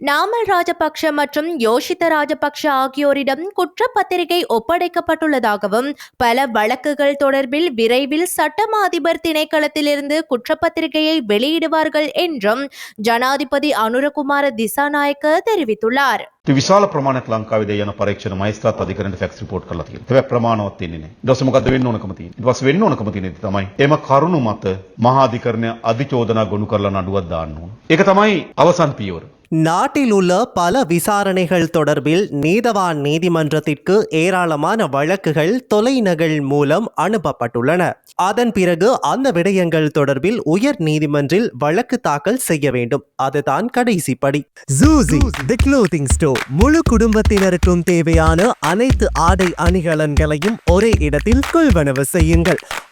நாமல் ராஜபக்ஷ மற்றும் யோஷித்த ராஜபக்ஷ ஆகியோரிடம் குற்றப்பத்திரிகை ஒப்படைக்கப்பட்டுள்ளதாகவும் பல வழக்குகள் தொடர்பில் விரைவில் சட்டமா அதிபர் திணைக்களத்திலிருந்து குற்றப்பத்திரிகையை வெளியிடுவார்கள் என்றும் ஜனாதிபதி அனுரகுமார திசாநாயக்க தெரிவித்துள்ளார் ඉතින් විශාල ප්‍රමාණයක් ලංකාවේ යන පරීක්ෂණ මයිස්ත්‍රාත් අධිකරණයට ෆැක්ස් රිපෝට් කරලා තියෙනවා. හැබැයි ප්‍රමාණවත් වෙන්නේ නැහැ. ඊට පස්සේ මොකද්ද වෙන්න ඕනකම තියෙන්නේ? ඊට පස්සේ වෙන්න ඕනකම තියෙන්නේ තමයි එම කරුණු මත මහා අධිකරණය අධිචෝදනා ගොනු කරලා නඩුවක් දාන්න ඕන. ඒක තමයි අවසන් පියවර. நாட்டில் உள்ள பல விசாரணைகள் தொடர்பில் நீதவான் நீதிமன்றத்திற்கு ஏராளமான வழக்குகள் தொலைநகல் மூலம் அனுப்பப்பட்டுள்ளன. அதன் பிறகு அந்த விடயங்கள் தொடர்பில் உயர் நீதிமன்றில் வழக்கு தாக்கல் செய்ய வேண்டும். அதுதான் கடைசி படி. ஜூசி தி க்ளோத்திங் ஸ்டோர் முழு குடும்பத்தினருக்கும் தேவையான அனைத்து ஆடை அணிகலன்களையும் ஒரே இடத்தில் கொள்வனவு செய்யுங்கள்.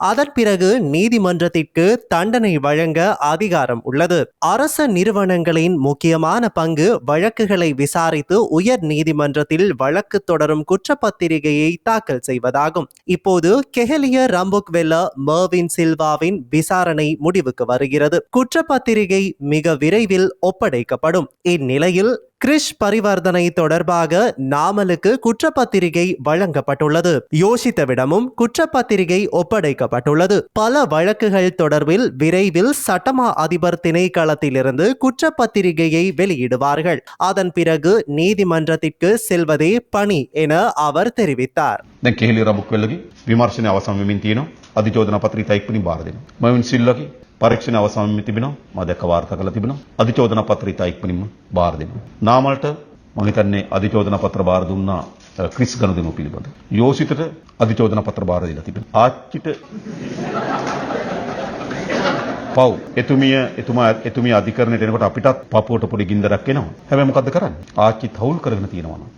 அதன் பிறகு நீதிமன்றத்திற்கு தண்டனை வழங்க அதிகாரம் உள்ளது. அரச நிறுவனங்களின் முக்கியமான பங்கு வழக்குகளை விசாரித்து உயர் நீதிமன்றத்தில் வழக்கு தொடரும் குற்றப்பத்திரிகையை தாக்கல் செய்வதாகும். இப்போது கெஹலிய ரம்புக் வெல்ல மர்வின் சில்வாவின் விசாரணை முடிவுக்கு வருகிறது. குற்றப்பத்திரிகை மிக விரைவில் ஒப்படைக்கப்படும். இந்நிலையில் கிரிஷ் பரிவர்த்தனை தொடர்பாக நாமலுக்கு குற்றப்பத்திரிகை வழங்கப்பட்டுள்ளது. யோசித்தவிடமும் குற்றப்பத்திரிகை ஒப்படைக்கப்பட்டுள்ளது. பல வழக்குகள் தொடர்பில் விரைவில் சட்டமா அதிபர் திணைக்களத்திலிருந்து குற்றப்பத்திரிகையை வெளியிடுவார்கள். அதன் பிறகு நீதிமன்றத்திற்கு செல்வதே பணி என அவர் தெரிவித்தார். விமர்சன அவசரம் அதிச்சோதன பத்திரிகை தயக்கு பாரதின் மவின் சில்லகி අධිචෝදනා පත්‍රිකා ඉක්මනින් බාර දෙනවා. මවින් සිල්ලගේ පරීක්ෂණ අවසන් වෙමින් තිබෙනවා. මම දැක්ක වාර්තා කරලා තිබෙනවා. අධිචෝදනා පත්‍රිකා ඉක්මනින්ම බාර දෙනවා. නාමල්ට මම හිතන්නේ අධිචෝදනා පත්‍ර බාර දුන්නා අ, ක්‍රිස් ගනුදෙනු පිළිබඳ. යෝසිතට අධිචෝදනා පත්‍ර බාර දීලා තිබෙනවා. ආච්චිට පව් එතුමිය එතුමා එතුමිය අධිකරණයට එනකොට අපිටත් පපුවට පොඩි ගින්දරක් එනවා. හැබැයි මොකද්ද කරන්නේ? ආච්චි තවුල් කරගෙන තියෙනවා නම්